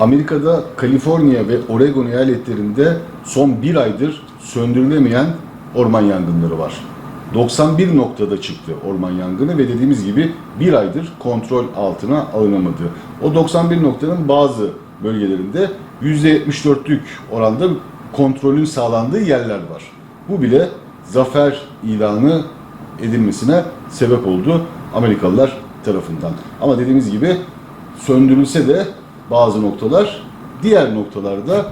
Amerika'da Kaliforniya ve Oregon eyaletlerinde son bir aydır söndürülemeyen orman yangınları var. 91 noktada çıktı orman yangını ve dediğimiz gibi bir aydır kontrol altına alınamadı. O 91 noktanın bazı bölgelerinde %74'lük oranda kontrolün sağlandığı yerler var. Bu bile zafer ilanı edilmesine sebep oldu Amerikalılar tarafından. Ama dediğimiz gibi söndürülse de bazı noktalar diğer noktalarda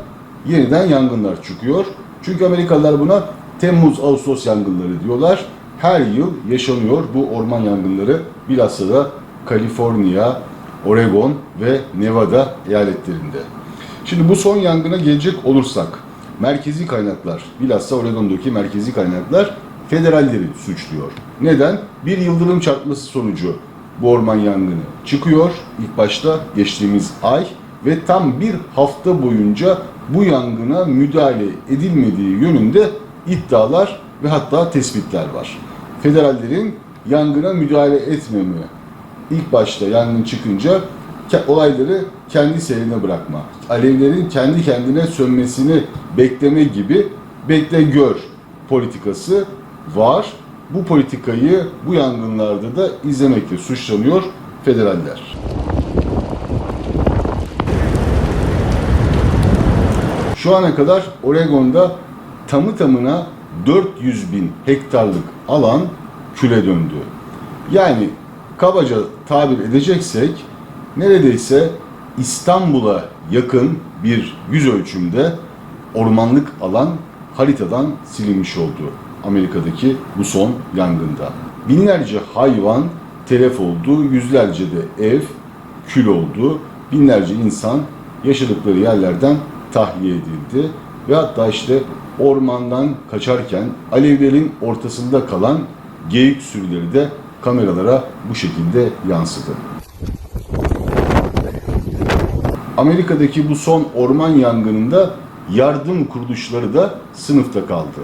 yeniden yangınlar çıkıyor. Çünkü Amerikalılar buna Temmuz-Ağustos yangınları diyorlar. Her yıl yaşanıyor bu orman yangınları. Bilhassa da Kaliforniya, Oregon ve Nevada eyaletlerinde. Şimdi bu son yangına gelecek olursak merkezi kaynaklar, bilhassa Oregon'daki merkezi kaynaklar federalleri suçluyor. Neden? Bir yıldırım çarpması sonucu bu orman yangını çıkıyor. İlk başta geçtiğimiz ay ve tam bir hafta boyunca bu yangına müdahale edilmediği yönünde iddialar ve hatta tespitler var. Federallerin yangına müdahale etmeme, ilk başta yangın çıkınca olayları kendi seyrine bırakma, alevlerin kendi kendine sönmesini bekleme gibi bekle gör politikası var. Bu politikayı bu yangınlarda da izlemekle suçlanıyor federaller. Şu ana kadar Oregon'da tamı tamına 400 bin hektarlık alan küle döndü. Yani kabaca tabir edeceksek neredeyse İstanbul'a yakın bir yüz ölçümde ormanlık alan haritadan silinmiş oldu Amerika'daki bu son yangında. Binlerce hayvan telef oldu, yüzlerce de ev kül oldu, binlerce insan yaşadıkları yerlerden tahliye edildi ve hatta işte ormandan kaçarken alevlerin ortasında kalan geyik sürüleri de kameralara bu şekilde yansıdı. Amerika'daki bu son orman yangınında yardım kuruluşları da sınıfta kaldı.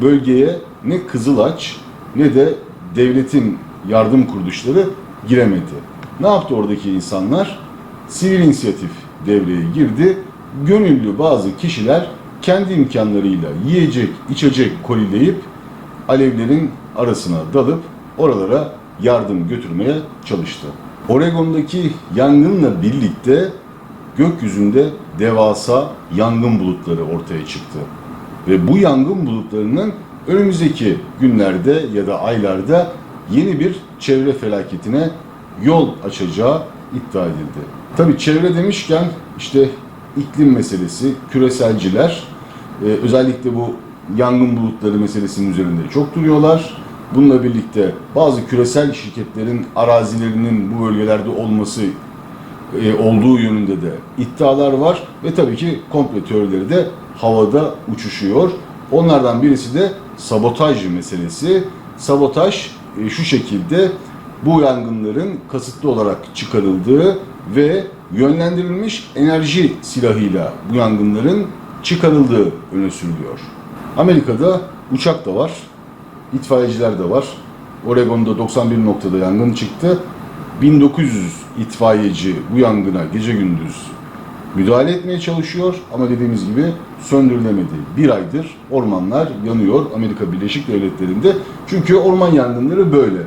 Bölgeye ne Kızılaç ne de devletin yardım kuruluşları giremedi. Ne yaptı oradaki insanlar? Sivil inisiyatif devreye girdi. Gönüllü bazı kişiler kendi imkanlarıyla yiyecek, içecek kolileyip alevlerin arasına dalıp oralara yardım götürmeye çalıştı. Oregon'daki yangınla birlikte gökyüzünde devasa yangın bulutları ortaya çıktı. Ve bu yangın bulutlarının önümüzdeki günlerde ya da aylarda yeni bir çevre felaketine yol açacağı iddia edildi. Tabii çevre demişken işte iklim meselesi, küreselciler e, özellikle bu yangın bulutları meselesinin üzerinde çok duruyorlar. Bununla birlikte bazı küresel şirketlerin arazilerinin bu bölgelerde olması e, olduğu yönünde de iddialar var ve tabii ki komplo teorileri de havada uçuşuyor. Onlardan birisi de sabotaj meselesi. Sabotaj e, şu şekilde bu yangınların kasıtlı olarak çıkarıldığı ve yönlendirilmiş enerji silahıyla bu yangınların çıkarıldığı öne sürülüyor. Amerika'da uçak da var, itfaiyeciler de var. Oregon'da 91 noktada yangın çıktı. 1900 itfaiyeci bu yangına gece gündüz müdahale etmeye çalışıyor ama dediğimiz gibi söndürülemedi. Bir aydır ormanlar yanıyor Amerika Birleşik Devletleri'nde. Çünkü orman yangınları böyle.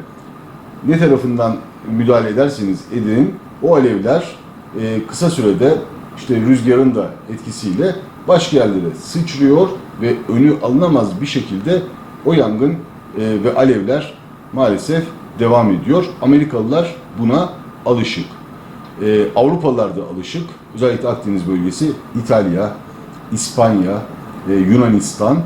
Ne tarafından müdahale ederseniz edin o alevler e, kısa sürede işte rüzgarın da etkisiyle başka yerlere sıçrıyor ve önü alınamaz bir şekilde o yangın e, ve alevler maalesef devam ediyor. Amerikalılar buna alışık. Ee, Avrupalılar da alışık. Özellikle Akdeniz bölgesi, İtalya, İspanya, e, Yunanistan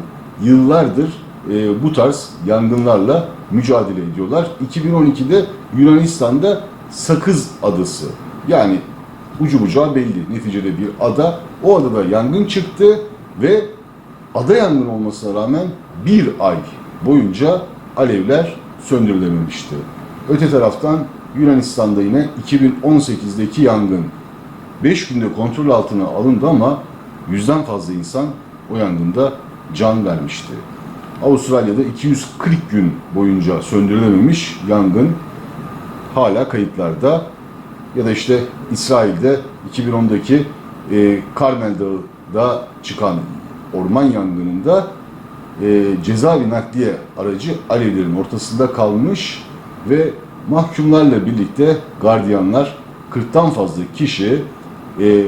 yıllardır e, bu tarz yangınlarla mücadele ediyorlar. 2012'de Yunanistan'da Sakız Adası yani ucu bucağı belli neticede bir ada. O adada yangın çıktı ve ada yangın olmasına rağmen bir ay boyunca alevler söndürülememişti. Öte taraftan Yunanistan'da yine 2018'deki yangın 5 günde kontrol altına alındı ama yüzden fazla insan o yangında can vermişti. Avustralya'da 240 gün boyunca söndürülememiş yangın hala kayıtlarda ya da işte İsrail'de 2010'daki e, Karmel Dağı'da çıkan orman yangınında e, cezaevi nakliye aracı alevlerin ortasında kalmış ve mahkumlarla birlikte gardiyanlar 40'tan fazla kişi e,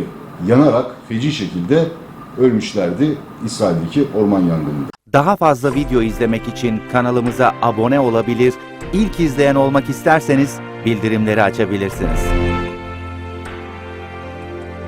yanarak feci şekilde ölmüşlerdi İsrail'deki orman yangınında. Daha fazla video izlemek için kanalımıza abone olabilir, ilk izleyen olmak isterseniz bildirimleri açabilirsiniz.